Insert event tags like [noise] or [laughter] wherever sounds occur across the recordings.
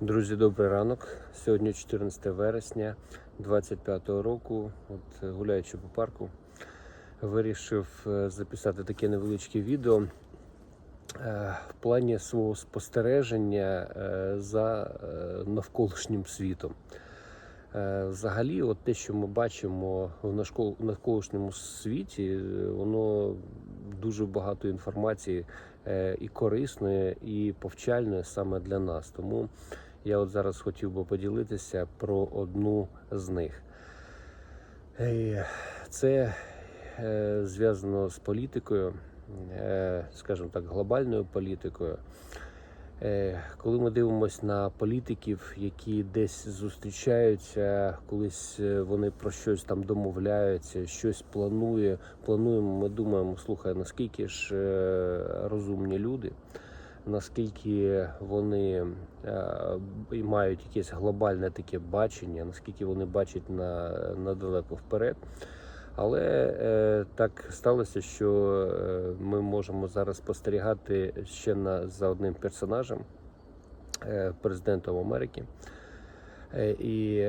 Друзі, добрий ранок. Сьогодні 14 вересня 25-го року. От е, гуляючи по парку, вирішив е, записати таке невеличке відео е, в плані свого спостереження за навколишнім світом. Взагалі, от те, що ми бачимо в навколишньому світі, воно дуже багато інформації і корисної, і повчальної саме для нас. Тому я от зараз хотів би поділитися про одну з них. Е, Це е, зв'язано з політикою, е, скажімо так, глобальною політикою. Коли ми дивимося на політиків, які десь зустрічаються, колись вони про щось там домовляються, щось планує, плануємо, ми думаємо, слухай, наскільки ж розумні люди, наскільки вони е, мають якесь глобальне таке бачення, наскільки вони бачать на, надалеко вперед. Але е, так сталося, що е, ми можемо зараз спостерігати ще на, за одним персонажем, е, президентом Америки. Е, і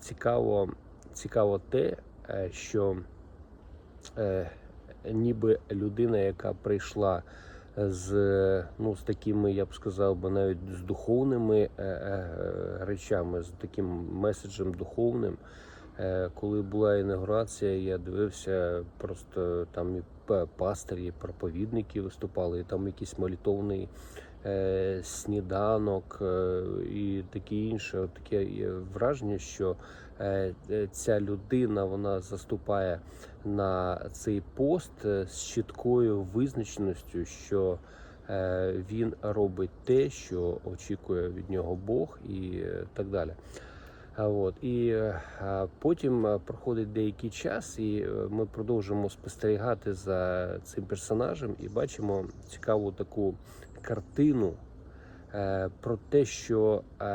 цікаво, цікаво те, е, що е, ніби людина, яка прийшла з, ну, з такими, я б сказав би, навіть з духовними е, е, речами, з таким меседжем духовним. Е, Коли була інаугурація, я дивився просто там і пастирі, і проповідники виступали, і там якийсь молитовний е, сніданок е, і таке інше. Таке враження, що е, е, ця людина вона заступає на цей пост е, з чіткою визначеністю, що е, він робить те, що очікує від нього Бог, і е, так далі. От і е, потім е, проходить деякий час, і е, ми продовжуємо спостерігати за цим персонажем і бачимо цікаву таку картину е, про те, що е,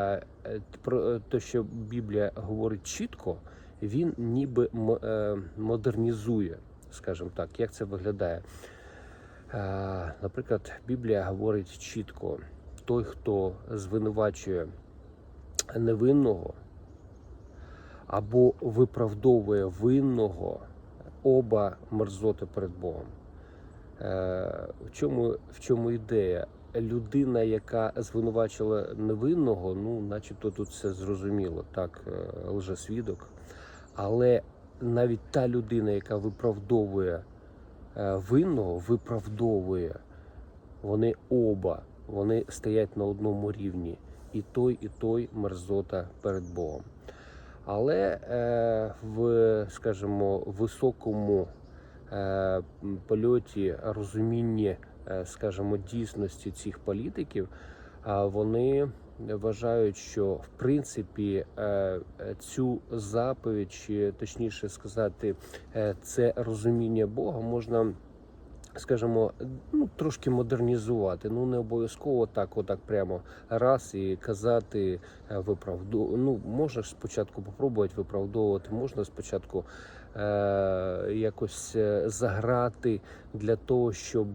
е, про е, те, що Біблія говорить чітко, він ніби е, модернізує, скажімо так, як це виглядає. Е, Наприклад, Біблія говорить чітко: той, хто звинувачує невинного або виправдовує винного, оба мерзоти перед Богом. Е, В чому, в чому ідея? Людина, яка звинувачила невинного, ну, начебто тут все зрозуміло, так, е, лжесвідок. Але навіть та людина, яка виправдовує е, винного, виправдовує, вони оба вони стоять на одному рівні. І той, і той мерзота перед Богом. Але е, в, скажімо, високому е, польоті розуміння, е, скажімо, дійсності цих політиків, вони вважають, що в принципі е, е, цю заповідь, чи точніше сказати, е, це розуміння Бога можна. Скажімо, ну трошки модернізувати. Ну не обов'язково так, отак прямо раз і казати е, виправду. Ну можна спочатку попробувати виправдовувати, можна спочатку е, якось е, заграти для того, щоб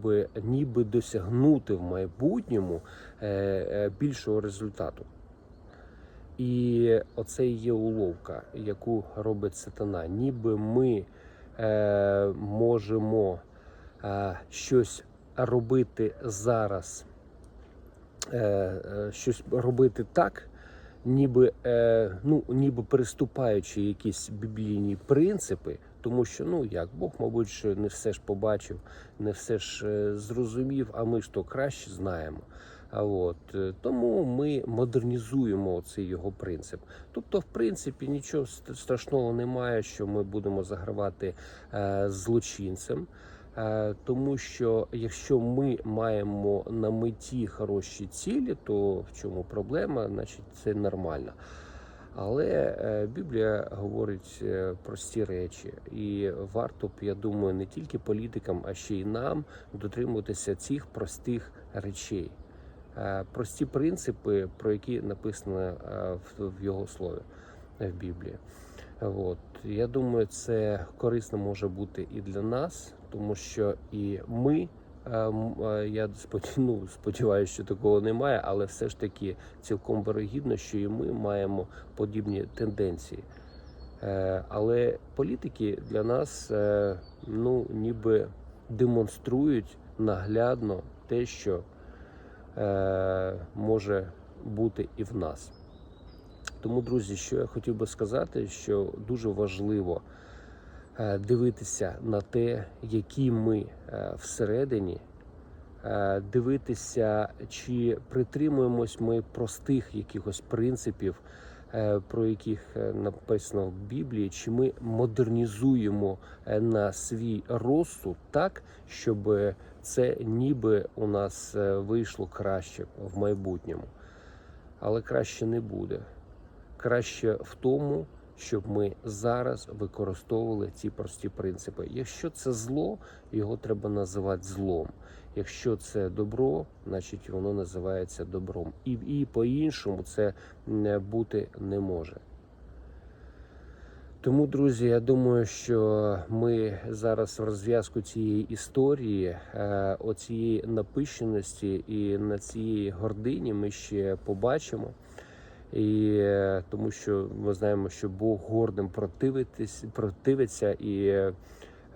ніби досягнути в майбутньому е, е, більшого результату. І оце і є уловка, яку робить сатана. Ніби ми е, можемо щось робити зараз, е, е, щось робити так, ніби, е, ну, ніби переступаючи якісь біблійні принципи, тому що ну як Бог, мабуть, що не все ж побачив, не все ж е, зрозумів, а ми ж то краще знаємо. А от е, тому ми модернізуємо цей його принцип. Тобто, в принципі, нічого страшного немає, що ми будемо загравати е, злочинцем. Е, Тому що якщо ми маємо на меті хороші цілі, то в чому проблема? Значить, це нормально. Але е, Біблія говорить е, прості речі, і варто б, я думаю, не тільки політикам, а ще й нам дотримуватися цих простих речей, прості принципи, про які написано в, його слові в Біблії. От я думаю, це корисно може бути і для нас, тому що і ми Е, е, Я ну, сподіваюся, що такого немає, але все ж таки цілком вирогідно, що і ми маємо подібні тенденції. Е, Але політики для нас ну, ніби демонструють наглядно те, що може бути і в нас. Тому, друзі, що я хотів би сказати, що дуже важливо дивитися на те, які ми е, всередині, е, дивитися, чи притримуємось ми простих якихось принципів, е, про яких е, написано в Біблії, чи ми модернізуємо е, на свій розсуд так, щоб це ніби у нас е, вийшло краще в майбутньому. Але краще не буде. Краще в тому, щоб ми зараз використовували ці прості принципи. Якщо це зло, його треба називати злом. Якщо це добро, значить воно називається добром. І, і по-іншому це бути не може. Тому, друзі, я думаю, що ми зараз в розв'язку цієї історії, е, оцієї напищеності і на цієї гордині ми ще побачимо. І е, тому що ми знаємо, що Бог гордим противиться, і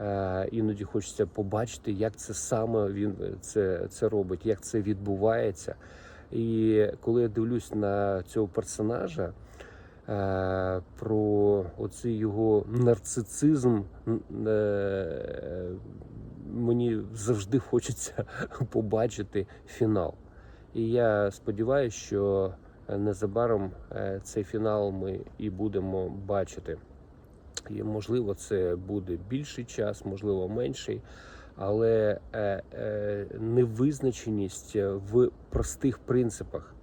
е, іноді хочеться побачити, як це саме він це, це робить, як це відбувається. І коли я дивлюсь на цього персонажа, е, про оцей його нарцицизм, е, мені завжди хочеться [laughs] побачити фінал. І я сподіваюся, що незабаром е, цей фінал ми і будемо бачити. І можливо, це буде більший час, можливо, менший, але е, е, невизначеність в простих принципах,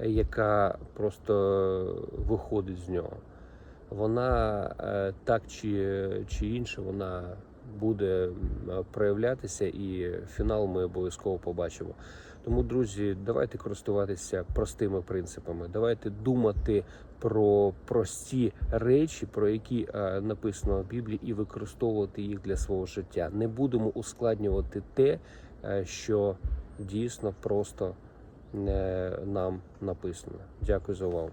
е, яка просто виходить з нього, вона е, так чи, чи інше, вона буде проявлятися, і фінал ми обов'язково побачимо. Тому, друзі, давайте користуватися простими принципами. Давайте думати про прості речі, про які е, написано в Біблії, і використовувати їх для свого життя. Не будемо ускладнювати те, е, що дійсно просто е, нам написано. Дякую за увагу.